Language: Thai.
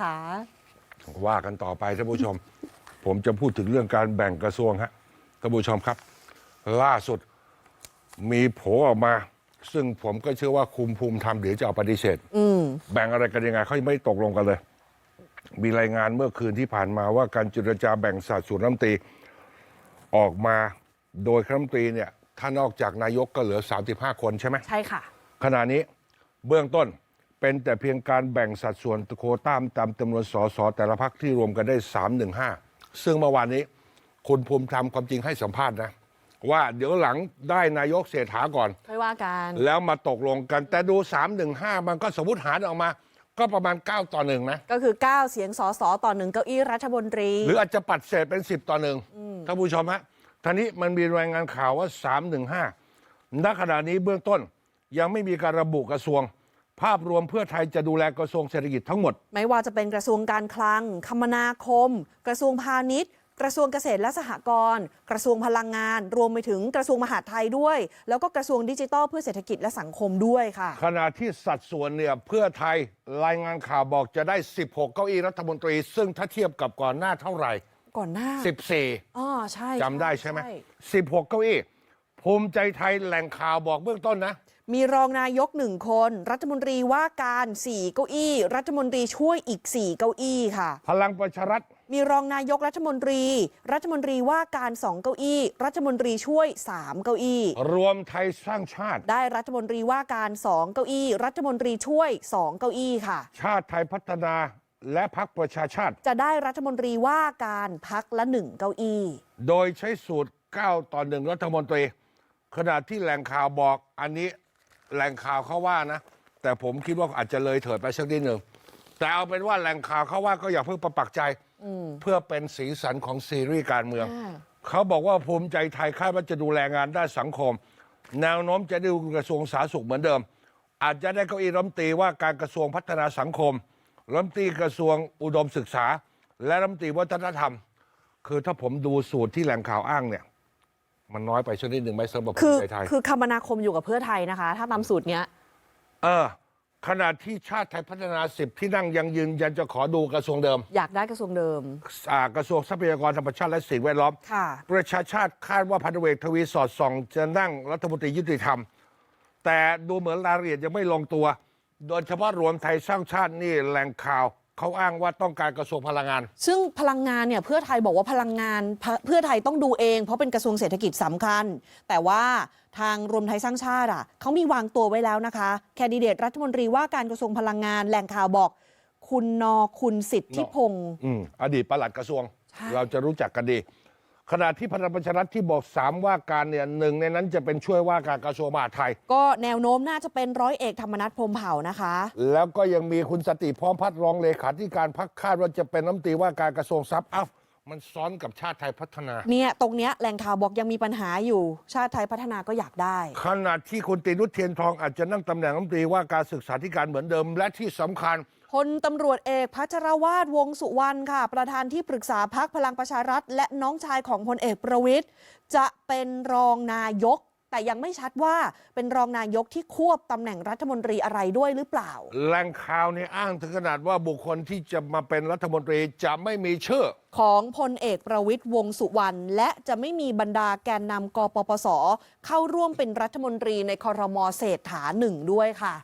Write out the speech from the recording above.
ค่ะ ว่ากันต่อไปท่านผู้ชม ผมจะพูดถึงเรื่องการแบ่งกระทรวงฮะท่านผู้ชมครับ ล่าสุดมีโผล่ออกมา ซึ่งผมก็เชื่อว่าคุมภูมิธรรมเดี๋ยวจะเอาปฏิเสธอืมแบ่งอะไรกันยังไงเขายังไม่ตกลงกันเลย มีรายงานเมื่อคืนที่ผ่านมาว่าการจุรจาแบ่งสัดส่วนรัฐมนตรีออกมาโดยคณะรัฐมนตรีเนี่ยถ้านอกจากนายกก็เหลือ 35 คนใช่ไหมใช่ค่ะ ขณะนี้เบื้องต้น เป็นแต่เพียงการแบ่งสัดส่วนโควต้ามตามจำนวนสสแต่ละพักที่รวมกันได้ 315 ซึ่งเมื่อวานนี้ คุณภูมิธรรมความจริงให้สัมภาษณ์นะ ว่าเดี๋ยวหลังได้นายกเศรษฐาก่อน ค่อยว่ากันแล้วมาตกลงกันแต่ดู 315 มันก็สมมติหารออกมา ก็ประมาณ 9 ต่อหนึ่งนะ ก็คือ 9 เสียงสสต่อหนึ่งเก้าอี้รัฐมนตรี หรืออาจจะปัดเศษเป็น 10 ต่อหนึ่งท่านผู้ชมฮะท่านี้มันมีรายงานข่าวว่า 315ณขณะนี้เบื้องต้นยังไม่มีการระบุกระทรวง ภาพรวมเพื่อไทยจะดูแลกระทรวงเศรษฐกิจทั้งหมด ไม่ว่าจะเป็นกระทรวงการคลัง คมนาคม กระทรวงพาณิชย์ กระทรวงเกษตรและสหกรณ์กระทรวงพลังงาน รวมไปถึงกระทรวงมหาดไทยด้วย แล้วก็กระทรวงดิจิทัลเพื่อเศรษฐกิจและสังคมด้วยค่ะ ขณะที่สัดส่วนเนี่ยเพื่อไทยรายงานข่าวบอกจะได้ 16 เก้าอี้รัฐมนตรี ซึ่งถ้าเทียบกับก่อนหน้าเท่าไหร่ ก่อนหน้า 14อ๋อใช่จำได้ใช่ไหม16 เก้าอี้ภูมิใจไทยแหล่งข่าวบอกเบื้องต้นนะ มีรองนายกหนึ่งคน รัฐมนตรีว่าการ4เก้าอี้ รัฐมนตรีช่วยอีก4เก้าอี้ค่ะ พลังประชารัฐมีรองนายกรัฐมนตรี รัฐมนตรีว่าการ2เก้าอี้ รัฐมนตรีช่วย3เก้าอี้ รวมไทยสร้างชาติ ได้รัฐมนตรีว่าการ2เก้าอี้ รัฐมนตรีช่วย2เก้าอี้ค่ะ ชาติไทยพัฒนาและพักประชาชาติ จะได้รัฐมนตรีว่าการพักละ1เก้าอี้ โดยใช้สูตร 9 ต่อหนึ่งรัฐมนตรี ขณะที่แหล่งข่าวบอกอันนี้ แหล่งข่าวเขาว่านะ แต่ผมคิดว่าอาจจะเลยเถิดไปสักนิดหนึ่งแต่เอาเป็นว่าแหล่งข่าวเขาว่าก็อย่าเพิ่งประปักใจ เพื่อเป็นสีสันของซีรีส์การเมืองอ่าเขาบอกว่าภูมิใจไทยคาดว่าจะดูแลงานด้านสังคม แนวโน้มจะได้กระทรวงสาธารณสุขเหมือนเดิม อาจจะได้เก้าอี้รัฐมนตรีว่าการกระทรวงพัฒนาสังคมรัฐมนตรีกระทรวงอุดมศึกษา และรัฐมนตรีวัฒนธรรม คือถ้าผมดูสูตรที่แหล่งข่าวอ้างเนี่ย มันน้อยไปสักนิดหนึ่งไหมสำหรับคืภูอมิใจไทย คือคมนาคมอยู่กับเพื่อไทยนะคะ ถ้าตามสูตรเนี้ย เออขณะที่ชาติไทยพัฒนาสิบที่นั่งยังยืนยันจะขอดูกระทรวงเดิมอยากได้กระทรวงเดิม อ่ากระทรวงทรัพยากรธรรมชาติและสิ่งแวดล้อม ค่ะ ประชาชาติคาดว่าพันธเวกทวีสอดส่อง จะนั่งรัฐมนตรียุติธรรม แต่ดูเหมือนรายละเอียดยังไม่ลงตัว โดยเฉพาะรวมไทยสร้างชาตินี่แหล่งข่าว เขาอ้างว่าต้องการกระทรวงพลังงาน ซึ่งพลังงานเนี่ยเพื่อไทยบอกว่าพลังงานเพื่อเพื่อไทยต้องดูเอง เพราะเป็นกระทรวงเศรษฐกิจสำคัญ แต่ว่าทางรวมไทยสร้างชาติอะเขามีวางตัวไว้แล้วนะคะ แคนดิเดตรัฐมนตรีว่าการกระทรวงพลังงานแหล่งข่าวบอก คุณนอคุณสิทธิพงศ์อืมอดีตปลัดกระทรวงใช่เราจะรู้จักกันดี ขณะที่พลังประชารัฐที่บอกสามว่าการเนี่ยหนึ่งในนั้นจะเป็นช่วยว่าการกระทรวงมหาดไทย ก็แนวโน้มน่าจะเป็นร้อยเอกธรรมนัฐพรหมเผ่านะคะ แล้วก็ยังมีคุณสติพร้อมพัฒน์รองเลขาธิการพักคาดว่าจะเป็นรัฐมนตรีว่าการกระทรวงทรัพย์อ้าว มันซ้อนกับชาติไทยพัฒนา เนี่ยตรงเนี้ยแหล่งข่าวบอกยังมีปัญหาอยู่ ชาติไทยพัฒนาก็อยากได้ ขณะที่คุณตินุชเทียนทองอาจจะนั่งตำแหน่งรัฐมนตรีว่าการศึกษาธิการเหมือนเดิม และที่สำคัญ พลตำรวจเอกพัชรวาดวงสุวรรณค่ะ ประธานที่ปรึกษาพักพลังประชารัฐ และน้องชายของพลเอกประวิทย์จะเป็นรองนายก แต่ยังไม่ชัดว่าเป็นรองนายกที่ควบตำแหน่งรัฐมนตรีอะไรด้วยหรือเปล่า แหล่งข่าวเนี่ยอ้างถึงขนาดว่าบุคคลที่จะมาเป็นรัฐมนตรีจะไม่มีชื่อ ของพลเอกประวิทย์วงสุวรรณและจะไม่มีบรรดาแกนนำกปปส เข้าร่วมเป็นรัฐมนตรีในคอรมอเศรษฐาหนึ่งด้วยค่ะ